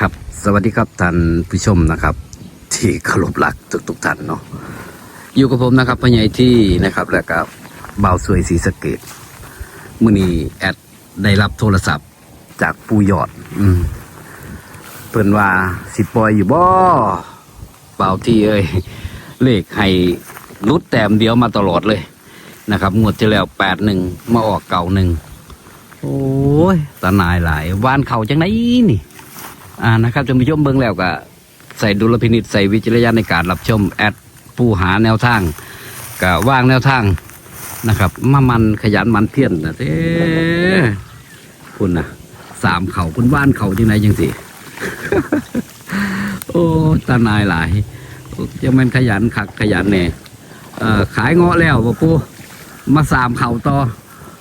ครับ สวัสดีครับท่านผู้ชมนะครับ ที่เคารพรักทุกทุกๆท่านเนาะอยู่กับผมนะครับพ่อใหญ่ที่นะครับแล้วก็บ่าวสวยศรีสะเกดมื่อนี้แอดได้รับโทรศัพท์จากปูยอด อืมเพิ่นว่าสิปล่อยอยู่บ่บ่าวที่เอ้ยเลขให้ลุดแต้มเดียวมาตลอดเลยนะครับงวดที่แล้วแปดหนึ่งมาออกเก่าหนึ่งโอ้ยตาหนายหลายวานเขาจังไหนนี่ อ่านะครับท่านผู้ชมเบิ่งแล้วก็ใส่ดุลพินิษใส่วิจารณญาณในการรับชมแอดผู้หาแนวทางก็ว่างแนวทางนะครับมามันขยันมันเพี้ยรนะเด้คุณนะสามเขาคุณว่านเขาจังไหนจังสิโอ้ตานายหลายจะมันขยันขักขยันเนี่ยขายเงาะแล้วบ่ปูมาสามเข่าต่อ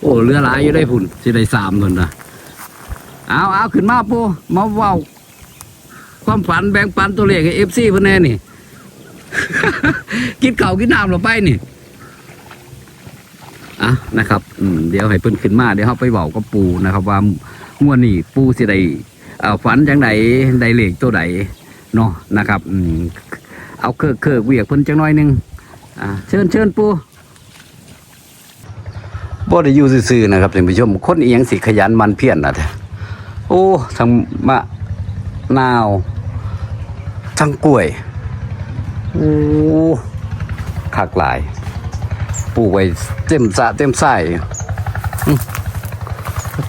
โอ้เรือหลายอยู่ได้พุ่นสิได้สามพุ่นนะเอาเอาขึ้นมาปูมาเว้า ความฝันแบ่งปันตัวเลขให้เอฟซีเพื่นแน่นี่ กินเข่ากินน้ำเราไปนี่อะนะครับอืมเดี๋ยวให้เพิ่นขึ้นมาเดี๋ยวเขาไปบอกกับปูนะครับ ว่างวดนี้ปูสิไดฝันจังไดไดเลขตัวใดเนาะนะครับอืมเอาเคิกเคิกเวียกเพิ่นจังน้อยหนึงอ่าเชิญเชิญปูบ่ได้อยู่ซื่อๆนะครับท่านผู้ชมคนเอียงสิขยันมันเพี้ยรนะแท้โอ้ทั้งมะนาว ทั้งกล้วยโอ้คักหลาย ปลูกไว้เต็มสะเต็มไส้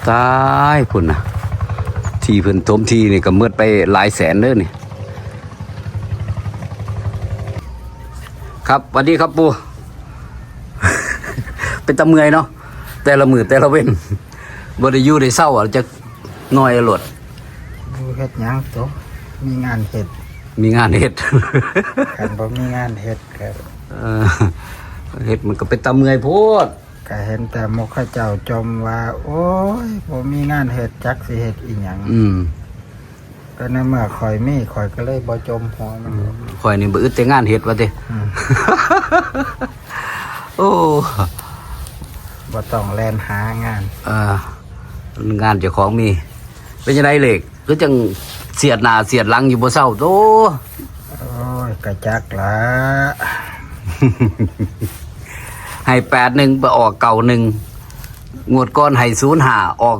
ตายพุ่นนะที่เพิ่นทมทีนี่ก็เมืดไปหลายแสนเด้อนี่ ครับสวัสดีครับปูเป็นตะเมยเนาะแต่ละมือแต่ละเว้นบ่ได้อยู่ได้เศร้าอะจะน้อยอรวดดูเฮ็ดหยังตกมีงานเฮ็ด มีงานเฮ็ดคันบ่มีงานเฮ็ดก็เออเฮ็ดมันก็เป็นตาเมื่อยโพดก็เห็นแต่หมกเข้าเจ้าจมว่า โอ้ยบ่มีงานเฮ็ดจักสิเฮ็ดอีหยังอืมก็ในเมื่อข่อยมีข่อยก็เลยบ่จมหัวมันคอยนี่บ่อึดแต่งานเฮ็ดว่าติอืมโอ้บ่ต้องแล่นหางาน เอองานเจ้าของมี เป็นจังไดเลขคือจัง เสียดหน้าเสียดหลังอยู่บ่เศร้าโตโอ้ยกะจักละให้81ไปออกเก่าหนึ่งงวดก่อนให้05ออก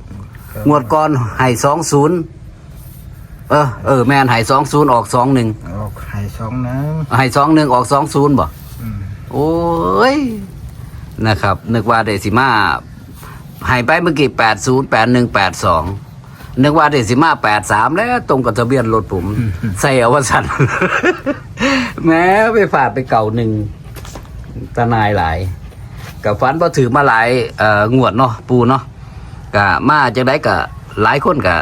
06งวดก่อนให้20เออเออแม่นให้20ออก21ออกให้สองหนึงให้21ออก20บ่อืมโอ้ยนะครับ นึกว่าเดซิมาให้ไปเมื่อกี้แปดศูนย์แปดหนึ่งแปดสอง นึกว่าเดซิมาแปดสามแล้ว ตรงกับทะเบียนรถผม ใส่อวสันแม้ไปฝาดไปเก่าหนึ่งตานายหลายกับฟันพอถือมาหลายเอ่องวดเนาะปูเนาะกะมาจากได้กะหลายคนกะ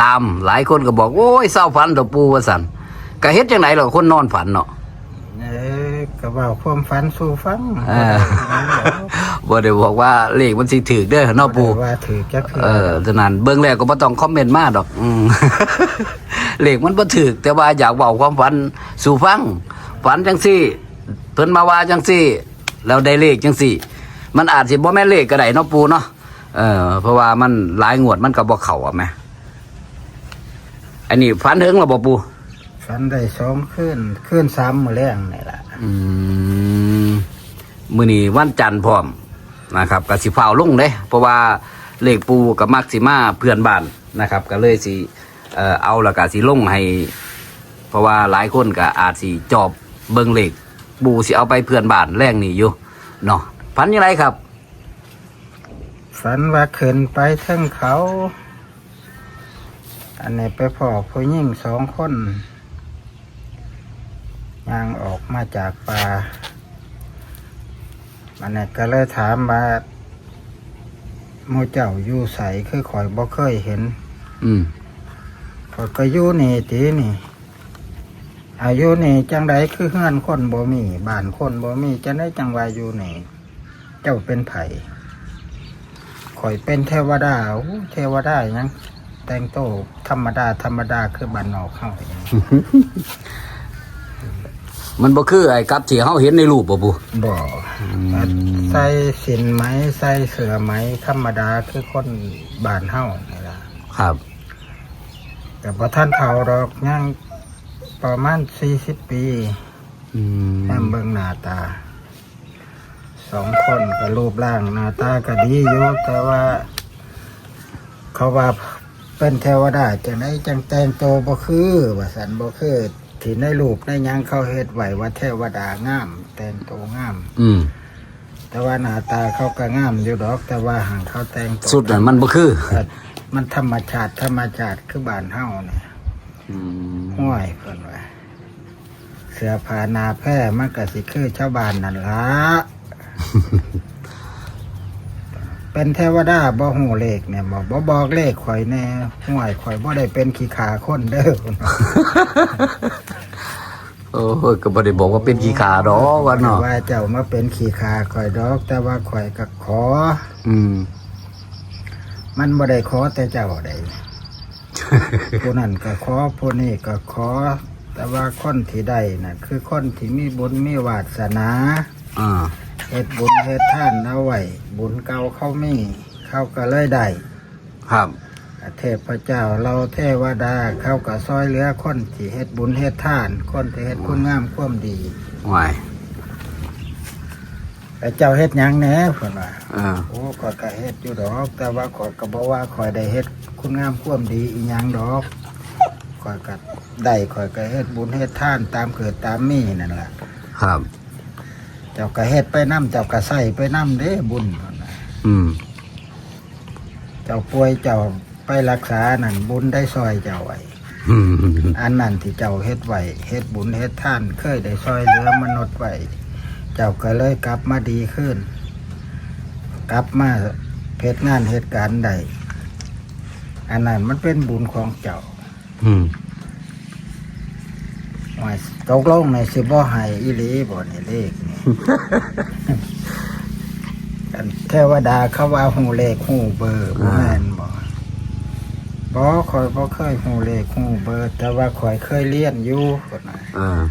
ตามหลายคนก็บอก โอ้ยเศร้าฝันตัวปูว่าสันกะเฮ็ดจังไหนหรอคนนอนฝันเนาะเอ้ยก็เว้าความฝันสู่ฟังเออ บ่ได้บอกว่าเลขมันสิถือเด้อเนาะบ่ปูได้ว่าถือจักเทื่เออฉะนั้นเบิ่งแล้วก็บ่ต้องคอมเมนต์มาดอกอืม เลขมันบ่ถือแต่ว่าอยากเว้าความฝันสู่ฟัง ฝันจังซี่เพิ่นมาว่าจังซี่ แล้วได้เลขจังซี่ มันอาจสิบ่แม่นเลขก็ได้เนาะปูเนาะเออ เพราะว่ามันหลายงวดมันก็บ่เข้าอะแหม่อันนี้ฝันถึงแล้วบ่ปูฝันได้สองคืนคืน3มื้อแรงนี่ล่ะอืมมื้อนี้วันจันทร์พร้อม นะครับก็สิฟ้าวลงเด้เพราะว่าเลขปูกับมักสิมาเพื่อนบ้านนะครับ ก็เลยสิเอาล้วก็สิลงให้ เพราะว่าหลายคนก็อาจสิจอบเบิ่งเลขปูสิเอาไปเพื่อนบ้านแรงนี่อยู่เนาะพันยังไงครับฝันว่าขึ้นไปเทิงเขา อันนี้ไปพอผู้หญิงสองคนย่างออกมาจากป่า อันนี้ก็เลยถามว่าหมูเจ้าอยู่ใสคือข่อยบ่เคยเห็นอืมข่อยก็อยู่นี่ตีนี่ อายุนี่จังไดคือเฮือนคนบ่มีบ้านคนบ่มีจังไดจังว่าอยู่นี่ เจ้าเป็นไผข่อยเป็นเทวดาโอ้เทวดาหยังแต่งโตวธรรมดาธรรมดาคือบ้านนอกเข้าอย่างนี้ มันบ่คือไอ้กับที่เฮาเห็นในรูปบ่ปูบ่ใส่สินไหมใส่เสือไหมธรรมดาคือคนบ้านเฮานี่ล่ะครับ แต่พอท่านเฒ่าดอกยังประมาณสี่สิบปีอืมแอมเบิ่งหน้าตาสองคนก็รูปร่างหน้าตาก็ดีอยู่แต่ว่า เขาว่าเป็นเทวดาจังไดจังแต่งโตวบ่คือว่าสันบ่คือ ที่ในรูปในหยังเขาเฮ็ดไว้ว่าเทวดางาม แต่งโตวงาม อืมแต่ว่าหน้าตาเขาก็งามอยู่ดอก แต่ว่าหางเขาแต่งตัวสุดนั้นมันบ่คือก็มันธรรมชาติธรรมชาติคือบ้านเฮาเนี่ย อืมห้วยเพิ่นว่าเสื้อผ้าหนาแพร่มันก็สิคือชาวบ้านนั่นละ เป็นเทวดาบ่ฮู้เลขเนี่ยบ่บ่บอกเลขข่อยแน่ห้วยข่อยบ่ได้เป็นขี้ขาคนเด้อ โอ้ยก็บ่ได้บอกว่าเป็นขี้ขาดอกว่าเนาะว่าเจ้ามาเป็นขี้ขาข่อยดอก แต่ว่าข่อยก็ขอ อืม มันบ่ได้ขอแต่เจ้าใดผู้นั้นก็ขอผู้นี้ก็ขอ แต่ว่าคนที่ได้น่ะ คือคนที่มีบุญมีวาสนา อ่า เฮ็ดบุญเฮ็ดท่านเอาไว้บุญเก่าเขามีเขาก็เลยได้ครับเทพเจ้าเราเทวดาเขาก็ซอยเหลือคนที่เฮ็ดบุญเฮ็ดท่าน คนที่เฮ็ดคุณงามความดีวายแต่เจ้าเฮ็ดหยังแหน่เพิ่นว่าอ่าโอ้ข่อยก็เฮ็ดอยู่ดอก แต่ว่าข่อยก็บ่ว่าข่อยได้เฮ็ดคุณงามความดีอีหยังดอกข่อยก็ได้ข่อยก็เฮ็ดบุญเฮ็ดท่านตามเกิดตามมีนั่นล่ะครับ เจ้าก็เฮ็ดไปนํเจ้าก็ใส่ไปนํเด้บุญพุ่นน่ะอืม เจ้าป่วยเจ้าไปรักษานั่นบุญได้ซอยเจ้าไว้อืมอันนั้นที่เจ้าเฮ็ดไว้เฮ็ดบุญเฮ็ดท่านเคยได้ซอยเหลือมนุษย์ไว้เจ้าก็เลยกลับมาดีขึ้น กลับมาเพชงานเหตุการณ์ใดอันนั้นมันเป็นบุญของเจ้า อืม ว่าตกลงในสิบ่ให้อีหลีบ่นี่เลขนี่ อันเทวดาเขาว่าหูเลขหูเบอร์บ่แม่นบ่บ่ข่อยบ่เคยหูเลขหูเบอร์ แต่ว่าข่อยเคยเรียนอยู่คนน่ะอ่า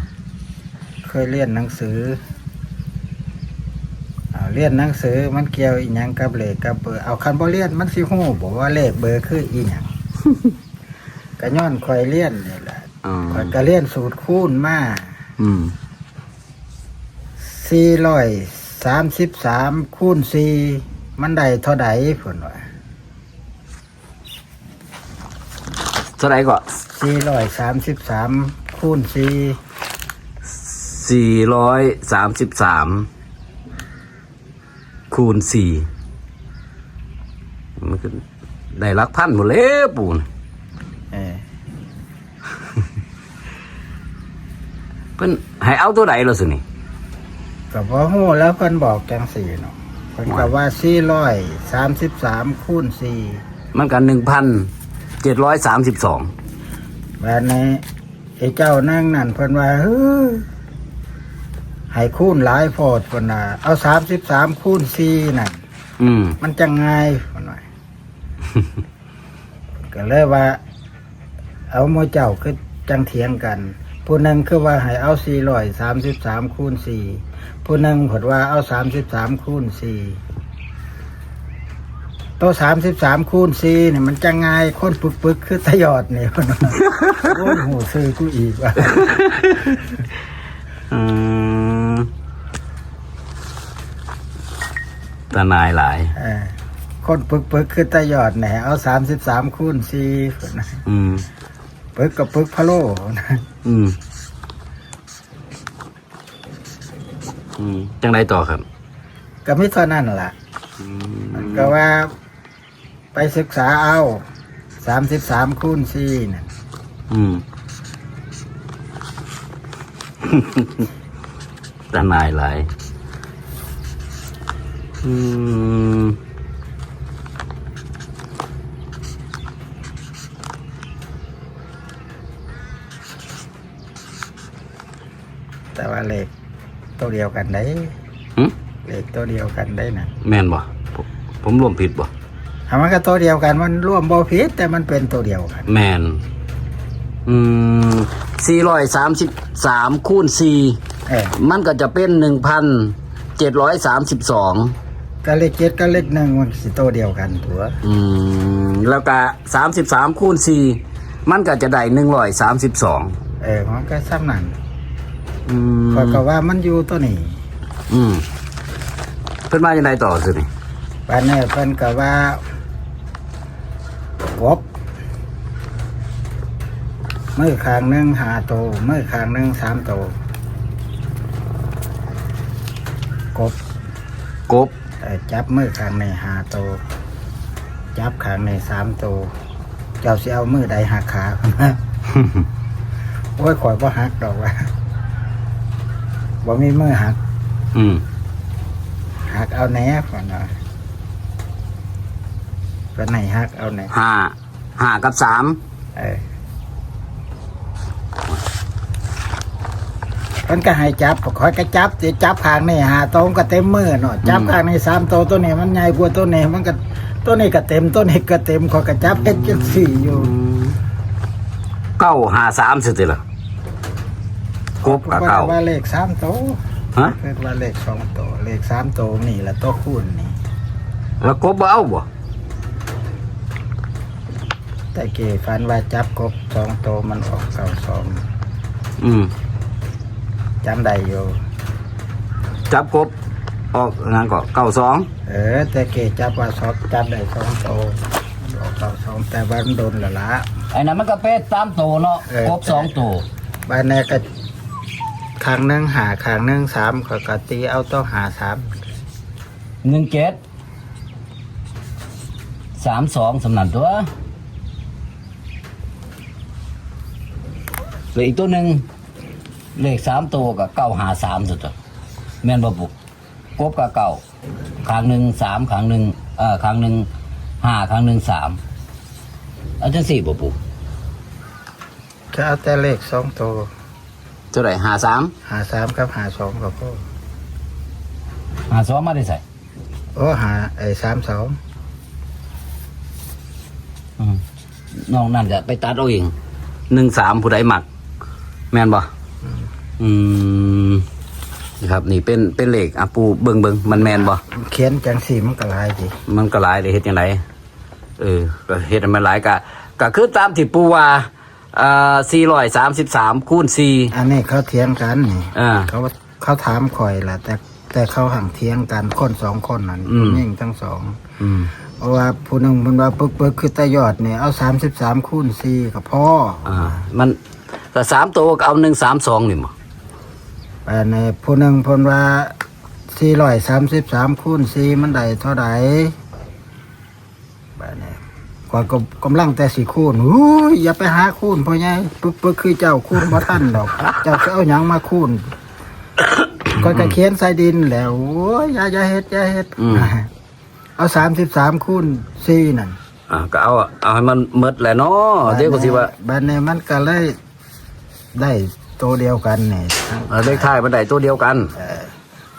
เคยเรียนหนังสือเอาเรียนหนังสือมันเกี่ยวอีหยังกับเลขกับเบอร์เอาคันบ่เรียนมันสิฮู้บ่ว่าเลขเบอร์คืออีหยัง ก็ย้อนข่อยเรียนนี่แหละ อ่าข่อยก็เรียนสูตรคูณมาอืม433คูณ4มันได้เท่าใดพุ่นว่าเท่าไหร่ก็433คูณ4สี่ร้อยสามสิบสามคูณสี่มันก็ได้หลักพันหมดเลยปูน เออ เพิ่นให้เอาตัวใดล่ะสินี่ก็บ่ฮู้แล้วเพิ่นบอกจังสี่เนาะเพิ่นก็ว่า433คูณ4มันกันหนึ่งพันเจ็ดร้อยสามสิบสองแบบนี้ไอ้เจ้านั่งนั่นเพิ่นว่าเฮ้ยให้คูณหลายโพดเพิ่นน่ะเอาสามสิบสามคูณสี่นั่นอืมมันจะง่ายเพิ่นว่าก็เลยว่า เอาโมเจ้าคือ จังเถียงกัน ผู้หนึงคือว่าให้เอาสี่ร้อยสามสิบสามคูณสี่ผู้หนึงผดว่าเอาสามสิบสามคูณสี่ตัวสามสิบสามคูณสี่เนี่ยมันจะง่ายคนปึกปึกๆคือตะยอดเนี่ยเพิ่นว่าโอ้ยโหซื้อกูอีกว่ะอืมตานายหลายเออคนปึกปึกๆคือตะยอดเนี่ยเอาสามสิบสามคูณสี่เพิ่นน่ะอืม ปึกกับปึกพะโล่นะอืม อืมจังไดต่อครับ ก็ไม่เท่านั้นล่ะ อืมก็ว่าไปศึกษาเอาสามสิบสามคูณสี่น่ะอืม ตานายหลาย อืม แต่ว่าเลขตัวเดียวกันได้หึเลขตัวเดียวกันได้น่ะแม่นบ่ผมผมรวมผิดบ่ถามมันก็ตัวเดียวกันมันร่วมบ่ผิดแต่มันเป็นตัวเดียวกัน แมนอืมสี่ร้อยสามสิบสามคูณสี่เออมันก็จะเป็นหนึ่งพันเจ็ดร้อยสามสิบสองก็เลขเจ็ดก็เลขหนึ่งมันสิตัวเดียวกันตัวอืมแล้วก็สามสิบสามคูณสี่มันก็จะได้หนึ่งร้อยสามสิบสองเออมันก็ซ้ำนั่น อืมข้อยก็ว่ามันอยู่ตัวนี้อืมเพิ่นมาจังไดต่อสินี่บ้านนี้เพิ่นก็ว่ากบมือข้างหนึงหาโตวมือข้างหนึงสามโตวกบกบเอ่อจับมือข้างในหาโตวจับข้างในสามโตวเจ้าสิเอามือใดหักขา โอ้ยข่อยบ่หักดอกว่า บ่มีมือหักอืมหักเอาแหนก่อนนะเป็นไหนหักเอาแหนห้าห้ากับสามเออมันก็ให้จับขอยก็จับสิจับข้างนี่หาโตวมันก็เต็มมือเนาะจับข้างในสามโตวตัวนี้มันใหญ่กว่าตัวนี้มันก็ตัวนี้ก็เต็มตัวนี้ก็เต็มขอยก็จับเอ็ดจังสี่อยู่ เก้าห้าสามสิล่ะ กบกับเก้าว่าเลขสามโตวฮะคือว่าเลขสองโตวเลขสามโตวนี่แหละโตวคูณนี่แล้วกบบ่เอาบ่แต่เกี่ฟันว่าจับกบสองโตวมันออกเก้าสองอืมจำได้อยู่ จับกบออกงานก็เก้าสองเออ แต่เกจับว่าสอบจับได้สองโตมันออกเก้าสองแต่ว่ามันโดนและละ ไอ้นั้นมันก็เป็ดสามตัวเนาะเออกบสองตัว บ้านแน่ก็ ครั้งหนึ่งหาครั้งหนึ่งสามขอยกตีเอาต้องหาสามหนึ่งเจ็ดสามสองสำนันตัวเหลืออีกตัวหนึ่งเลขสามตัวกับเก้าหาสามสุดตัวแม่นบ่ปุกกบกับเก้าครั้งหนึ่งสามครั้งหนึ่งเอ่อครั้งหนึ่งห้าครั้งหนึ่งสามเอาจังสี่บ่ปุกจะเอาแต่เลขสองโตเท่าไหร่หาสามหาสามกับหาสองกับพ่อหาสองมาได้ใส่โอ้หาไอ้สามสองอืมน้องนั่นจะไปตัดเอาเองหนึ่งสามผู้ใดหมัก แม่นบ่อืมนี่ครับ นี่เป็นเป็นเลขอะปูเบิงเบิงมันแมนบ่เขียนจังสี่มันก็หลายจีมันก็หลายเลยเฮ็ดยังไงเออก็เฮ็ดให้มันหลายกะก็คือตามที่ปูว่า อ่า433คูณ4อันนี้เขาเถียงกันนี่อ่าเขาเขาถามข่อยแหละแต่แต่เขาห่างเถียงกันคนสองคนนั่นอืม ยิ่งทั้งสองอืมเพราะว่าผู้หนึ่งมันว่าปึ๊กปึ๊กคือตายอดเนี่ยเอาสามสิบสามคูณสี่กับพ่ออ่า มันแต่สามตัวก็เอา132นี่หมแต่ในผู้หนึ่งเพนว่าสี่ร้อยสามสิบสามคูณสี่มันได้เท่าไหร่แบบนี้ ก่อนก็กำลังแต่สี่คูณอู้ยอย่าไปหาคูณพ่อใหญ่ปึ๊กปึ๊กคือเจ้าคูณบ่ท่านดอก เจ้าจะเอาหยังมาคูณก็กระเขียนใส่ดินแล้วโอ้ยอย่าอย่าเฮ็ดอย่าเฮ็ดอืม เอาสามสิบสามคูณสี่นั่นอ่าก็เอาเอาให้มันหมดแหละเนาะเดี๋ยวก็สิว่าบ้านนี้มันก็เลยได้ตัวเดียวกันเนี่ยเออเลขท้ายมันได้ตัวเดียวกัน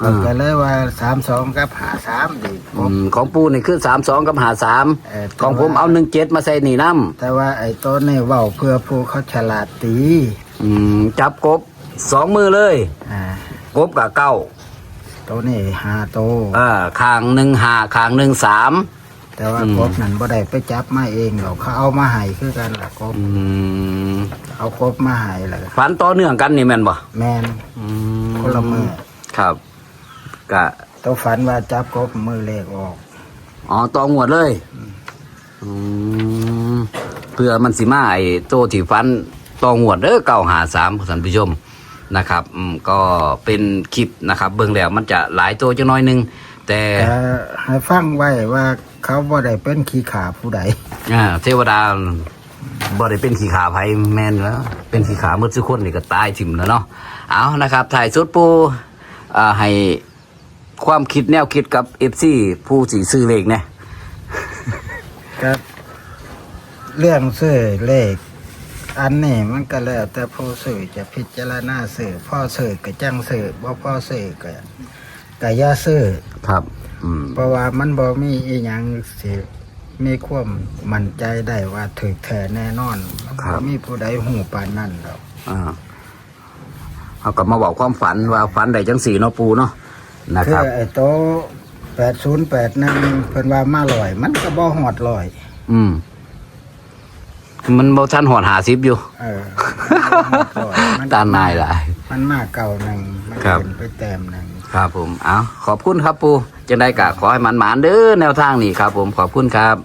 มันก็เลยว่าสามสองกับหาสามดีผอืมมของปูนี่คือสามสองกับหาสามเออของผมเอาหนึ่งเจ็ดมาใส่นี่น้แต่ว่าไอ้ตัวนี่เว่าเพื่อผู้เขาฉลาดตีำอืมจับกบสองมือเลย อ่ากบกับเก้าตัวนี่หาโตวอ่าคางหนึ่งหาคางหนึ่งสามแต่ว่าอืมกบนั่นบ่ได้ไปจับมาเองหรอกเขาเอามาให้คือกันล่ะกบอืมเอากบมาให้ล่ะฝันต่อเนื่องกันนี่แม่นบ่แมนอืคนละมือครับ กะตัวฝันว่าจับกบมือเลขออก อ๋อต่อหวดเลยอืมเพื่อมันสิมาไอ้โตที่ฟันต่อหวดเด้อเก้าหาสามท่านผู้ชมนะครับอืมก็เป็นคลิปนะครับ เบิ่งแล้วมันจะหลายตัวจังน้อยหนึงแต่แต่ให้ฟังไว้ว่าเขาบ่ได้เป็นขี้ขาผู้ใดอ่าเทวดาบ่ได้เป็นขี้ขาไผแม่นแล้ว เป็นขี้ขาเมื่อสุกคนนี่ก็ตายถิ่มแล้วเนาะเอานะครับถ่ายสุดปูอ่าให้ ความคิดแนวคิดกับ FC ผู้สีซื้อเลขเนี่ยก็เรื่องซื้อเลข อันนี้มันก็แล้วแต่ผู้ซื้อจะพิจารณาซื้อพ่อซื้อก็จังซื้อบ่พ่อซื้อก็ก็อย่าซื้อครับ อืมเพราะว่ามันบ่มีอีหยังสิมีความมั่นใจได้ว่าถูกแท้แน่นอนมันบ่มีผู้ใดหูปานนั้นดอก อ่าเขาก็มาบอกความฝันว่าฝันได้จังสีเนาะปูเนาะ นะคืคอรับ ไอ้โต8081เพิ่นว่ามาลอย มันก็บ่ฮอดลอย อืม มันบ่ทันหอดหาสิบอยู่ เออมัตานายหลาย มันมากเก่าหนึ่งมันครับ เป็นไปแต้มหนึ่งครับผม เอาขอบคุณครับปูจังได้กะขอให้มันหมานๆเด้อแนวทางนี้ครับผมขอบคุณครับ